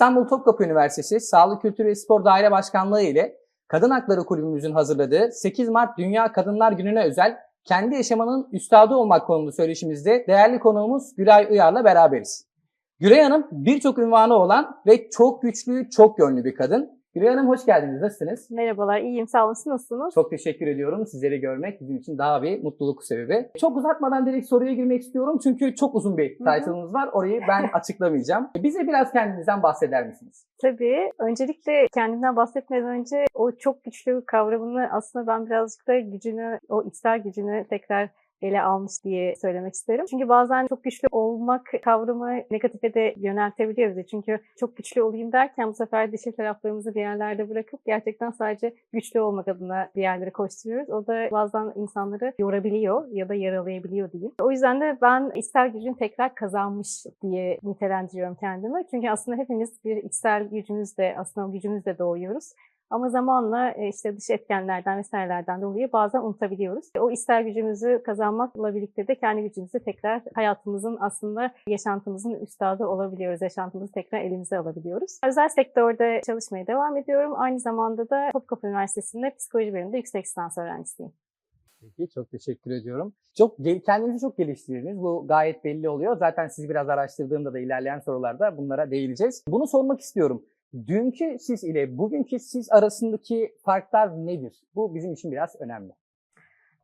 İstanbul Topkapı Üniversitesi Sağlık Kültürü ve Spor Daire Başkanlığı ile Kadın Hakları Kulübümüzün hazırladığı 8 Mart Dünya Kadınlar Günü'ne özel kendi yaşamının üstadı olmak konulu söyleşimizde değerli konuğumuz Gülay Uyar'la beraberiz. Gülay Hanım birçok ünvanı olan ve çok güçlü, çok yönlü bir kadın. Gülay Hanım hoş geldiniz. Nasılsınız? Merhabalar, iyiyim. Sağ olun. Siz nasılsınız? Çok teşekkür ediyorum. Sizleri görmek bizim için daha bir mutluluk sebebi. Çok uzatmadan direkt soruya girmek istiyorum. Çünkü çok uzun bir title'ımız var. Orayı ben açıklamayacağım. Bize biraz kendinizden bahseder misiniz? Tabii. Öncelikle kendimden bahsetmeden önce o çok güçlü kavramını aslında ben birazcık da gücünü, o içsel gücünü tekrar ele almış diye söylemek isterim. Çünkü bazen çok güçlü olmak kavramı negatife de yöneltebiliyor bizi. Çünkü çok güçlü olayım derken bu sefer dişil taraflarımızı bir yerlerde bırakıp gerçekten sadece güçlü olmak adına bir yerlere koşturuyoruz. O da bazen insanları yorabiliyor ya da yaralayabiliyor diyeyim. O yüzden de ben içsel gücün tekrar kazanmış diye nitelendiriyorum kendimi. Çünkü aslında hepimiz bir içsel gücümüzle, aslında o gücümüzle doğuyoruz. Ama zamanla e, işte dış etkenlerden vesairelerden dolayı bazen unutabiliyoruz. O ister gücümüzü kazanmakla birlikte de kendi gücümüzü tekrar hayatımızın aslında yaşantımızın üstadı olabiliyoruz. Yaşantımızı tekrar elimize alabiliyoruz. Özel sektörde çalışmaya devam ediyorum. Aynı zamanda da Topkapı Üniversitesi'nde psikoloji bölümünde yüksek lisans öğrencisiyim. Peki çok teşekkür ediyorum. Çok kendinizi çok geliştirdiniz. Bu gayet belli oluyor. Zaten sizi biraz araştırdığımda da ilerleyen sorularda bunlara değineceğiz. Bunu sormak istiyorum. Dünkü siz ile bugünkü siz arasındaki farklar nedir? Bu bizim için biraz önemli.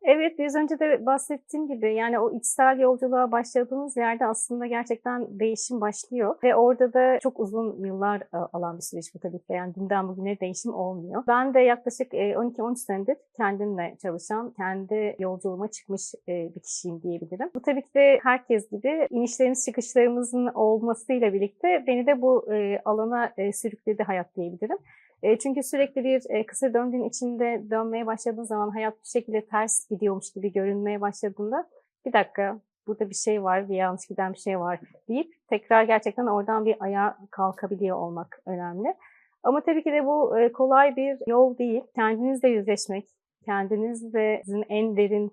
Evet, biraz önce de bahsettiğim gibi yani o içsel yolculuğa başladığımız yerde aslında gerçekten değişim başlıyor ve orada da çok uzun yıllar e, alan bir süreç bu tabii ki. Yani dünden bugüne değişim olmuyor. Ben de yaklaşık e, 12-13 senedir kendimle çalışan, kendi yolculuğuma çıkmış e, bir kişiyim diyebilirim. Bu tabii ki de herkes gibi inişlerimiz çıkışlarımızın olmasıyla birlikte beni de bu e, alana e, sürükledi hayat diyebilirim. E, çünkü sürekli bir e, kısır döngünün içinde dönmeye başladığın zaman hayat bir şekilde ters gidiyormuş gibi görünmeye başladığında bir dakika burada bir şey var, bir yanlış giden bir şey var deyip tekrar gerçekten oradan bir ayağa kalkabiliyor olmak önemli. Ama tabii ki de bu e, kolay bir yol değil. Kendinizle yüzleşmek, kendinizle sizin en derin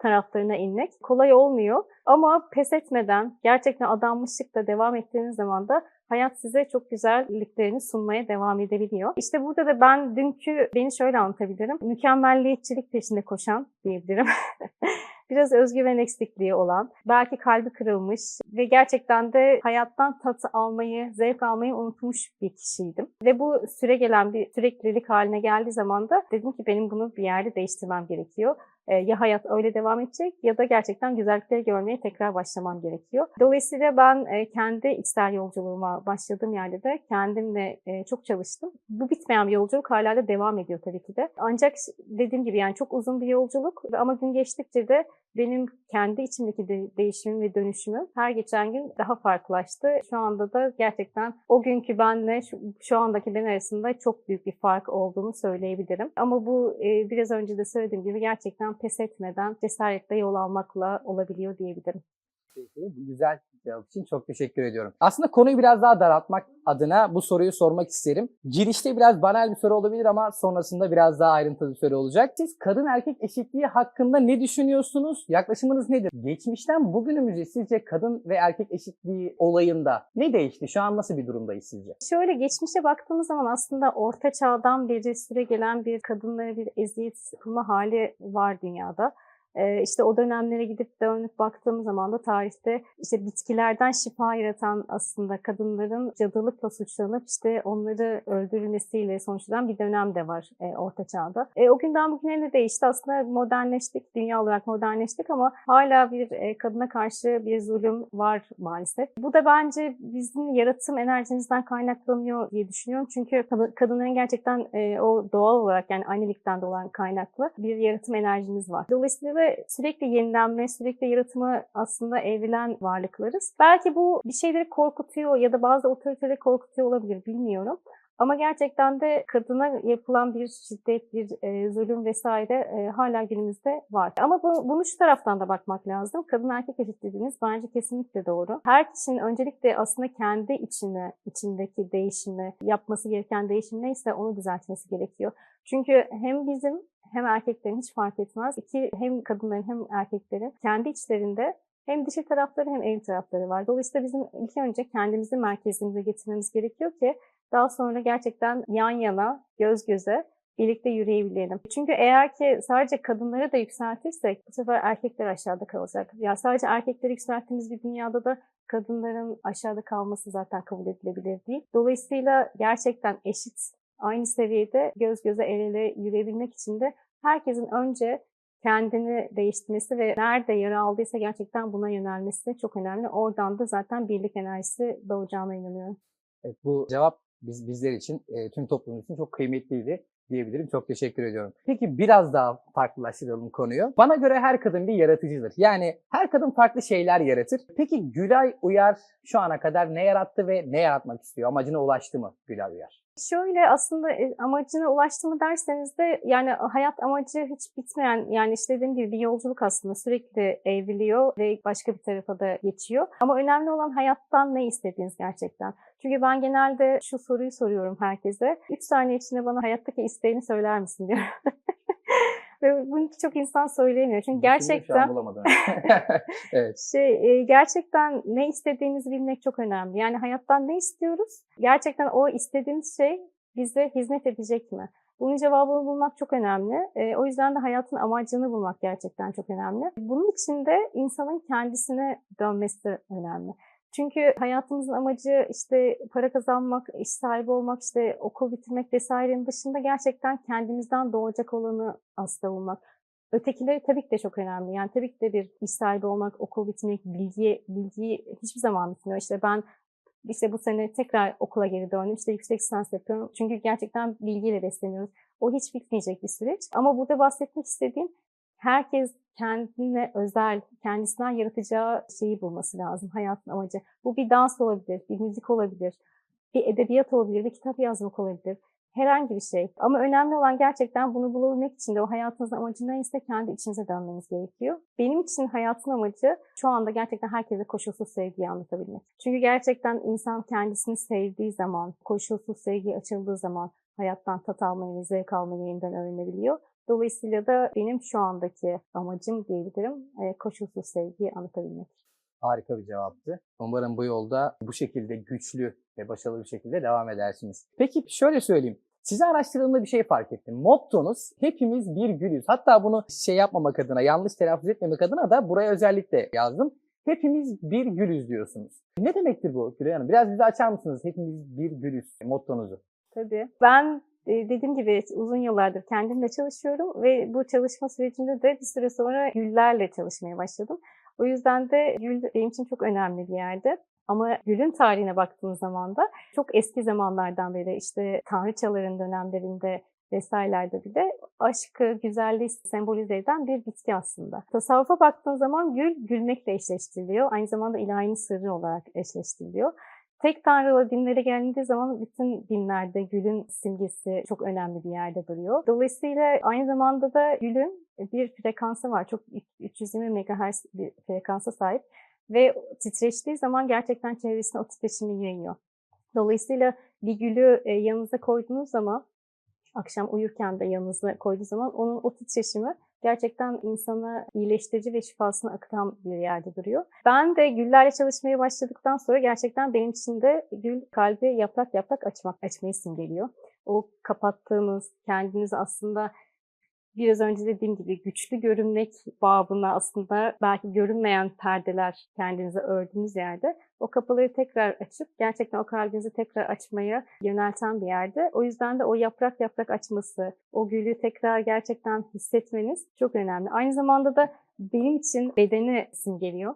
taraflarına inmek kolay olmuyor. Ama pes etmeden gerçekten adanmışlıkla devam ettiğiniz zaman da hayat size çok güzelliklerini sunmaya devam edebiliyor. İşte burada da ben dünkü beni şöyle anlatabilirim. Mükemmelliyetçilik peşinde koşan diyebilirim. Biraz özgüven eksikliği olan, belki kalbi kırılmış ve gerçekten de hayattan tat almayı, zevk almayı unutmuş bir kişiydim. Ve bu süre gelen bir süreklilik haline geldiği zaman da dedim ki benim bunu bir yerde değiştirmem gerekiyor. Ee, Ya hayat öyle devam edecek ya da gerçekten güzellikleri görmeye tekrar başlamam gerekiyor. Dolayısıyla ben e, kendi içsel yolculuğuma başladığım yerde de kendimle e, çok çalıştım. Bu bitmeyen bir yolculuk hala da devam ediyor tabii ki de. Ancak dediğim gibi yani çok uzun bir yolculuk ama gün geçtikçe de benim kendi içimdeki de- değişimim ve dönüşümüm her geçen gün daha farklılaştı. Şu anda da gerçekten o günkü benle şu, şu andaki ben arasında çok büyük bir fark olduğunu söyleyebilirim. Ama bu e, biraz önce de söylediğim gibi gerçekten pes etmeden cesaretle yol almakla olabiliyor diyebilirim. Peki, güzel cevap için çok teşekkür ediyorum. Aslında konuyu biraz daha daraltmak adına bu soruyu sormak isterim. Girişte biraz banal bir soru olabilir ama sonrasında biraz daha ayrıntılı bir soru olacak. Siz kadın erkek eşitliği hakkında ne düşünüyorsunuz? Yaklaşımınız nedir? Geçmişten bugünümüze sizce kadın ve erkek eşitliği olayında ne değişti? Şu an nasıl bir durumdayız sizce? Şöyle geçmişe baktığımız zaman aslında orta çağdan beri süre gelen bir kadınlara bir eziyet yapılma hali var dünyada. İşte o dönemlere gidip dönüp baktığımız zaman da tarihte işte bitkilerden şifa yaratan aslında kadınların cadılıkla suçlanıp işte onları öldürülmesiyle sonuçlanan bir dönem de var e, Orta Çağ'da. E, o günden bugüne ne değişti? Aslında modernleştik, dünya olarak modernleştik ama hala bir e, kadına karşı bir zulüm var maalesef. Bu da bence bizim yaratım enerjimizden kaynaklanıyor diye düşünüyorum. Çünkü kad- kadınların gerçekten e, o doğal olarak yani annelikten dolan kaynaklı bir yaratım enerjimiz var. Dolayısıyla sürekli yenilenme, sürekli yaratımı aslında evrilen varlıklarız. Belki bu bir şeyleri korkutuyor ya da bazı otoriteleri korkutuyor olabilir bilmiyorum. Ama gerçekten de kadına yapılan bir şiddet, bir e, zulüm vesaire e, hala günümüzde var. Ama bu, bunu şu taraftan da bakmak lazım. Kadın erkek eşitliğiniz bence kesinlikle doğru. Her kişinin öncelikle aslında kendi içine, içindeki değişimi, yapması gereken değişim neyse onu düzeltmesi gerekiyor. Çünkü hem bizim hem erkeklerin hiç fark etmez. İki hem kadınların hem erkeklerin kendi içlerinde hem dişil tarafları hem eril tarafları var. Dolayısıyla bizim ilk önce kendimizi merkezimize getirmemiz gerekiyor ki daha sonra gerçekten yan yana, göz göze birlikte yürüyebilelim. Çünkü eğer ki sadece kadınları da yükseltirsek bu sefer erkekler aşağıda kalacak. Ya sadece erkekleri yükselttiğimiz bir dünyada da kadınların aşağıda kalması zaten kabul edilebilir değil. Dolayısıyla gerçekten eşit, aynı seviyede göz göze el ele yürüyebilmek için de herkesin önce kendini değiştirmesi ve nerede yara aldıysa gerçekten buna yönelmesi çok önemli. Oradan da zaten birlik enerjisi doğacağına inanıyorum. Evet, bu cevap biz bizler için, e, tüm toplum için çok kıymetliydi diyebilirim. Çok teşekkür ediyorum. Peki biraz daha farklılaştıralım konuyu. Bana göre her kadın bir yaratıcıdır. Yani her kadın farklı şeyler yaratır. Peki Gülay Uyar şu ana kadar ne yarattı ve ne yaratmak istiyor? Amacına ulaştı mı Gülay Uyar? Şöyle aslında e, amacına ulaştı mı derseniz de yani hayat amacı hiç bitmeyen yani işte dediğim gibi bir yolculuk aslında sürekli evriliyor ve başka bir tarafa da geçiyor. Ama önemli olan hayattan ne istediğiniz gerçekten. Çünkü ben genelde şu soruyu soruyorum herkese. Üç saniye içinde bana hayattaki isteğini söyler misin diyor. Ve bunu çok insan söyleyemiyor. Çünkü an gerçekten evet. şey e, gerçekten ne istediğimizi bilmek çok önemli. Yani hayattan ne istiyoruz? Gerçekten o istediğimiz şey bize hizmet edecek mi? Bunun cevabını bulmak çok önemli. E, o yüzden de hayatın amacını bulmak gerçekten çok önemli. Bunun için de insanın kendisine dönmesi önemli. Çünkü hayatımızın amacı işte para kazanmak, iş sahibi olmak, işte okul bitirmek vesairenin dışında gerçekten kendimizden doğacak olanı aslında bulmak. Ötekileri tabii ki de çok önemli. Yani tabii ki de bir iş sahibi olmak, okul bitirmek, bilgi, bilgiyi hiçbir zaman bitmiyor. İşte ben işte bu sene tekrar okula geri döndüm. İşte yüksek lisans yapıyorum. Çünkü gerçekten bilgiyle besleniyoruz. O hiç bitmeyecek bir süreç. Ama burada bahsetmek istediğim herkes kendine özel, kendisinden yaratacağı şeyi bulması lazım. Hayatın amacı. Bu bir dans olabilir, bir müzik olabilir, bir edebiyat olabilir, bir kitap yazmak olabilir. Herhangi bir şey. Ama önemli olan gerçekten bunu bulabilmek için de o hayatınızın amacı neyse kendi içinize dönmeniz gerekiyor. Benim için hayatın amacı şu anda gerçekten herkese koşulsuz sevgiyi anlatabilmek. Çünkü gerçekten insan kendisini sevdiği zaman, koşulsuz sevgi açıldığı zaman hayattan tat almayı zevk almayı yeniden öğrenebiliyor. Dolayısıyla da benim şu andaki amacım diyebilirim e, koşulsuz sevgiyi anlatabilmek. Harika bir cevaptı. Umarım bu yolda bu şekilde güçlü ve başarılı bir şekilde devam edersiniz. Peki şöyle söyleyeyim. Size araştırdığımda bir şey fark ettim. Mottonuz hepimiz bir gülüz. Hatta bunu şey yapmamak adına, yanlış telaffuz etmemek adına da buraya özellikle yazdım. Hepimiz bir gülüz diyorsunuz. Ne demektir bu Gülay Hanım? Biraz bize açar mısınız? Hepimiz bir gülüz mottonuzu. Tabii. Ben dediğim gibi uzun yıllardır kendimle çalışıyorum ve bu çalışma sürecinde de bir süre sonra güllerle çalışmaya başladım. O yüzden de gül benim için çok önemli bir yerde. Ama gülün tarihine baktığınız zaman da çok eski zamanlardan beri işte tanrıçaların dönemlerinde vesairelerde bile aşkı, güzelliği sembolize eden bir bitki aslında. Tasavvufa baktığın zaman gül, gülmekle eşleştiriliyor. Aynı zamanda ilahinin sırrı olarak eşleştiriliyor. Tek tanrılı dinlere gelindiği zaman bütün dinlerde gülün simgesi çok önemli bir yerde duruyor. Dolayısıyla aynı zamanda da gülün bir frekansı var. Çok 320 MHz bir frekansa sahip ve titreştiği zaman gerçekten çevresine o titreşimi yayıyor. Dolayısıyla bir gülü e, yanınıza koyduğunuz zaman akşam uyurken de yanınıza koyduğu zaman onun o titreşimi gerçekten insana iyileştirici ve şifasını akıtan bir yerde duruyor. Ben de güllerle çalışmaya başladıktan sonra gerçekten benim için de gül kalbi yaprak yaprak açmak, açmayı simgeliyor. O kapattığınız, kendinizi aslında biraz önce dediğim gibi güçlü görünmek babına aslında belki görünmeyen perdeler kendinize ördüğünüz yerde o kapıları tekrar açıp gerçekten o kalbinizi tekrar açmaya yönelten bir yerde. O yüzden de o yaprak yaprak açması, o gülü tekrar gerçekten hissetmeniz çok önemli. Aynı zamanda da benim için bedeni simgeliyor.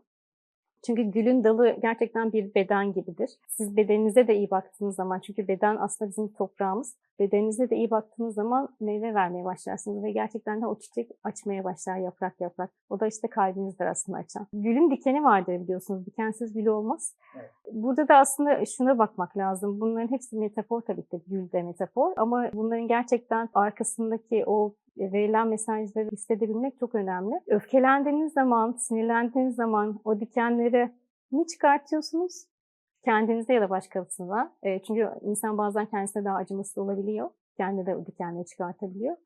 Çünkü gülün dalı gerçekten bir beden gibidir. Siz bedeninize de iyi baktığınız zaman, çünkü beden aslında bizim toprağımız. Bedeninize de iyi baktığınız zaman meyve vermeye başlarsınız ve gerçekten de o çiçek açmaya başlar yaprak yaprak. O da işte kalbinizdir aslında açan. Gülün dikeni vardır biliyorsunuz. Dikensiz gül olmaz. Evet. Burada da aslında şuna bakmak lazım. Bunların hepsi metafor tabii ki. Gül de metafor. Ama bunların gerçekten arkasındaki o verilen mesajları hissedebilmek çok önemli. Öfkelendiğiniz zaman, sinirlendiğiniz zaman o dikenleri ne çıkartıyorsunuz? Kendinize ya da başkasına. E, çünkü insan bazen kendisine daha acımasız olabiliyor. Kendi de o dikenleri çıkartabiliyor.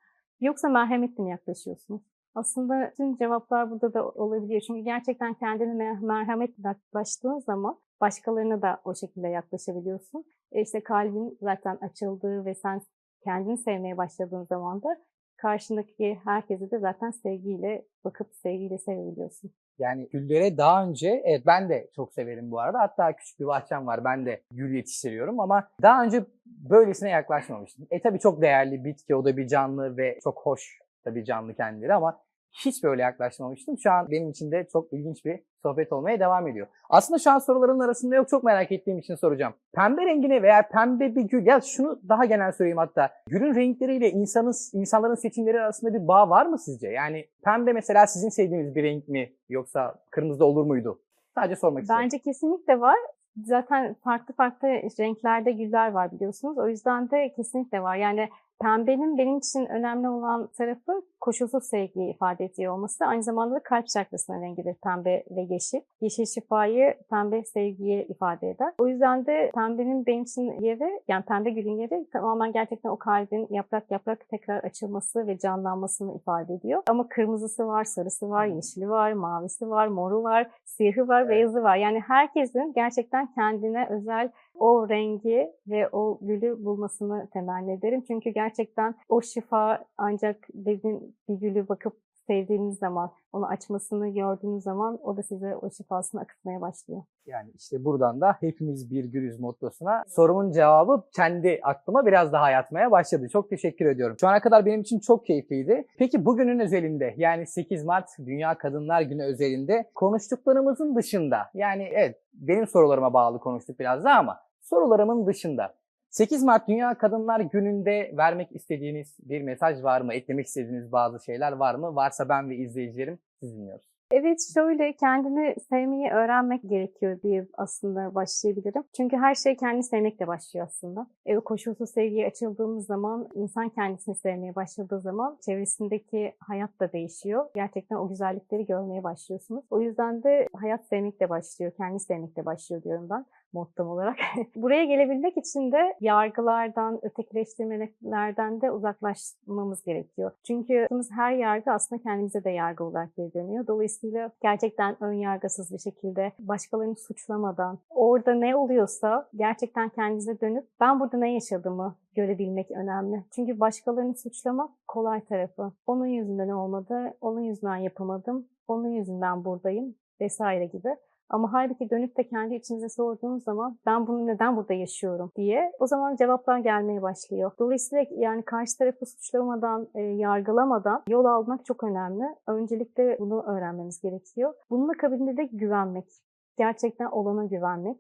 Yoksa merhametle mi yaklaşıyorsunuz? Aslında tüm cevaplar burada da olabiliyor. Çünkü gerçekten kendine mer- merhametle yaklaştığın zaman başkalarına da o şekilde yaklaşabiliyorsun. E işte kalbin zaten açıldığı ve sen kendini sevmeye başladığın zaman da karşındaki herkese de zaten sevgiyle bakıp sevgiyle sevebiliyorsun. Yani güllere daha önce, evet ben de çok severim bu arada. Hatta küçük bir bahçem var. Ben de gül yetiştiriyorum ama daha önce böylesine yaklaşmamıştım. E tabii çok değerli bitki, o da bir canlı ve çok hoş tabii canlı kendileri ama hiç böyle yaklaşmamıştım. Şu an benim için de çok ilginç bir sohbet olmaya devam ediyor. Aslında şu an soruların arasında yok çok merak ettiğim için soracağım. Pembe rengini veya pembe bir gül ya şunu daha genel söyleyeyim hatta. Gülün renkleriyle insanın insanların seçimleri arasında bir bağ var mı sizce? Yani pembe mesela sizin sevdiğiniz bir renk mi yoksa kırmızı olur muydu? Sadece sormak istiyorum. Bence kesinlikle var. Zaten farklı farklı renklerde güller var biliyorsunuz. O yüzden de kesinlikle var. Yani pembenin benim için önemli olan tarafı koşulsuz sevgiyi ifade ediyor olması. Aynı zamanda da kalp çakrasının rengidir pembe ve yeşil. Yeşil şifayı, pembe sevgiyi ifade eder. O yüzden de pembenin benim için yeri, yani pembe gülün yeri tamamen gerçekten o kalbin yaprak yaprak tekrar açılması ve canlanmasını ifade ediyor. Ama kırmızısı var, sarısı var, yeşili var, mavisi var, moru var, siyahı var, beyazı var. Yani herkesin gerçekten kendine özel o rengi ve o gülü bulmasını temenni ederim. Çünkü gerçekten o şifa ancak dediğin bir gülü bakıp sevdiğiniz zaman, onu açmasını gördüğünüz zaman o da size o şifasını akıtmaya başlıyor. Yani işte buradan da hepimiz bir gülüz mottosuna sorumun cevabı kendi aklıma biraz daha yatmaya başladı. Çok teşekkür ediyorum. Şu ana kadar benim için çok keyifliydi. Peki bugünün özelinde yani 8 Mart Dünya Kadınlar Günü özelinde konuştuklarımızın dışında yani evet benim sorularıma bağlı konuştuk biraz daha ama sorularımın dışında 8 Mart Dünya Kadınlar Günü'nde vermek istediğiniz bir mesaj var mı? Eklemek istediğiniz bazı şeyler var mı? Varsa ben ve izleyicilerim sizi dinliyoruz. Evet şöyle kendini sevmeyi öğrenmek gerekiyor diye aslında başlayabilirim. Çünkü her şey kendini sevmekle başlıyor aslında. E, koşulsuz sevgiye açıldığımız zaman, insan kendisini sevmeye başladığı zaman çevresindeki hayat da değişiyor. Gerçekten o güzellikleri görmeye başlıyorsunuz. O yüzden de hayat sevmekle başlıyor, kendini sevmekle başlıyor diyorum ben mottom olarak. Buraya gelebilmek için de yargılardan, ötekileştirmelerden de uzaklaşmamız gerekiyor. Çünkü her yargı aslında kendimize de yargı olarak geri dönüyor. Dolayısıyla gerçekten ön yargısız bir şekilde başkalarını suçlamadan orada ne oluyorsa gerçekten kendinize dönüp ben burada ne yaşadığımı görebilmek önemli. Çünkü başkalarını suçlamak kolay tarafı. Onun yüzünden olmadı, onun yüzünden yapamadım, onun yüzünden buradayım vesaire gibi. Ama halbuki dönüp de kendi içinize sorduğunuz zaman ben bunu neden burada yaşıyorum diye o zaman cevaplar gelmeye başlıyor. Dolayısıyla yani karşı tarafı suçlamadan, e, yargılamadan yol almak çok önemli. Öncelikle bunu öğrenmemiz gerekiyor. Bunun akabinde de güvenmek. Gerçekten olana güvenmek.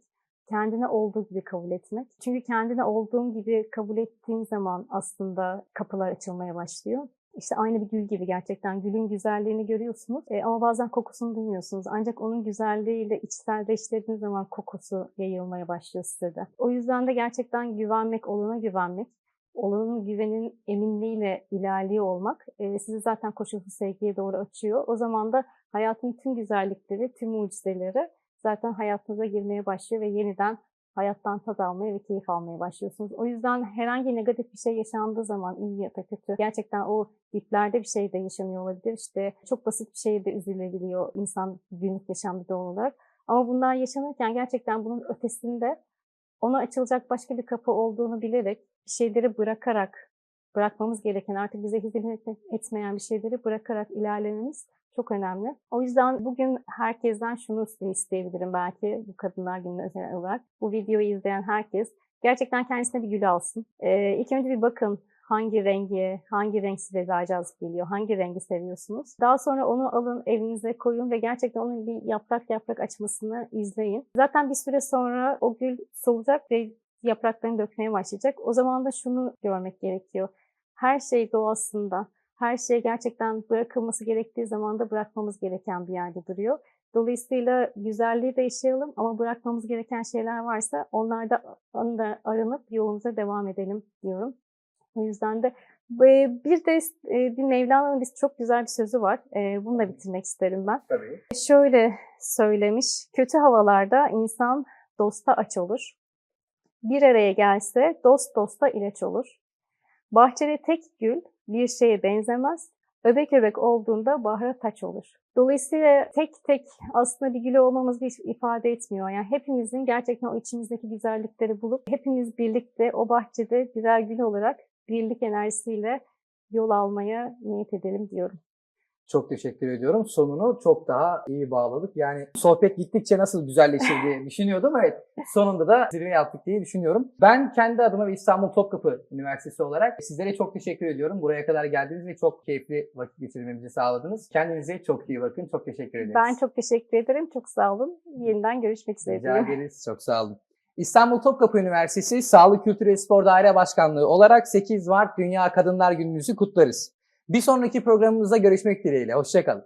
Kendine olduğu gibi kabul etmek. Çünkü kendine olduğun gibi kabul ettiğin zaman aslında kapılar açılmaya başlıyor. İşte aynı bir gül gibi gerçekten gülün güzelliğini görüyorsunuz e, ama bazen kokusunu duymuyorsunuz. Ancak onun güzelliğiyle içselleştirdiğiniz zaman kokusu yayılmaya başlıyor size de. O yüzden de gerçekten güvenmek, olana güvenmek, olanın güvenin eminliğiyle ilerliyor olmak e, sizi zaten koşulsuz sevgiye doğru açıyor. O zaman da hayatın tüm güzellikleri, tüm mucizeleri zaten hayatınıza girmeye başlıyor ve yeniden hayattan tad almaya ve keyif almaya başlıyorsunuz. O yüzden herhangi negatif bir şey yaşandığı zaman iyi ya da kötü gerçekten o diplerde bir şey de yaşanıyor olabilir. İşte çok basit bir şeye de üzülebiliyor insan günlük yaşamda doğal olarak. Ama bunlar yaşanırken gerçekten bunun ötesinde ona açılacak başka bir kapı olduğunu bilerek şeyleri bırakarak bırakmamız gereken artık bize hizmet etmeyen bir şeyleri bırakarak ilerlememiz çok önemli. O yüzden bugün herkesten şunu isteyebilirim belki bu Kadınlar Günü özel olarak. Bu videoyu izleyen herkes gerçekten kendisine bir gül alsın. Ee, ilk önce bir bakın hangi rengi, hangi renk size daha cazip geliyor, hangi rengi seviyorsunuz. Daha sonra onu alın evinize koyun ve gerçekten onun bir yaprak yaprak açmasını izleyin. Zaten bir süre sonra o gül solacak ve yapraklarını dökmeye başlayacak. O zaman da şunu görmek gerekiyor. Her şey doğasında, her şey gerçekten bırakılması gerektiği zaman da bırakmamız gereken bir yerde duruyor. Dolayısıyla güzelliği de yaşayalım ama bırakmamız gereken şeyler varsa onlarda da arınıp yolumuza devam edelim diyorum. O yüzden de bir de bir Mevlana'nın çok güzel bir sözü var. Bunu da bitirmek isterim ben. Tabii. Şöyle söylemiş. Kötü havalarda insan dosta aç olur. Bir araya gelse dost dosta ilaç olur. Bahçede tek gül bir şeye benzemez öbek öbek olduğunda bahra taç olur. Dolayısıyla tek tek aslında bir gülü olmamızı hiç ifade etmiyor. Yani hepimizin gerçekten o içimizdeki güzellikleri bulup hepimiz birlikte o bahçede birer gül olarak birlik enerjisiyle yol almaya niyet edelim diyorum. Çok teşekkür ediyorum. Sonunu çok daha iyi bağladık. Yani sohbet gittikçe nasıl güzelleşir diye düşünüyordum. Evet sonunda da zirve yaptık diye düşünüyorum. Ben kendi adıma ve İstanbul Topkapı Üniversitesi olarak sizlere çok teşekkür ediyorum. Buraya kadar geldiniz ve çok keyifli vakit geçirmemizi sağladınız. Kendinize çok iyi bakın. Çok teşekkür ederiz. Ben çok teşekkür ederim. Çok sağ olun. Yeniden görüşmek üzere. Rica ederiz. Çok sağ olun. İstanbul Topkapı Üniversitesi Sağlık Kültür ve Spor Daire Başkanlığı olarak 8 Mart Dünya Kadınlar Gününüzü kutlarız. Bir sonraki programımızda görüşmek dileğiyle. Hoşçakalın.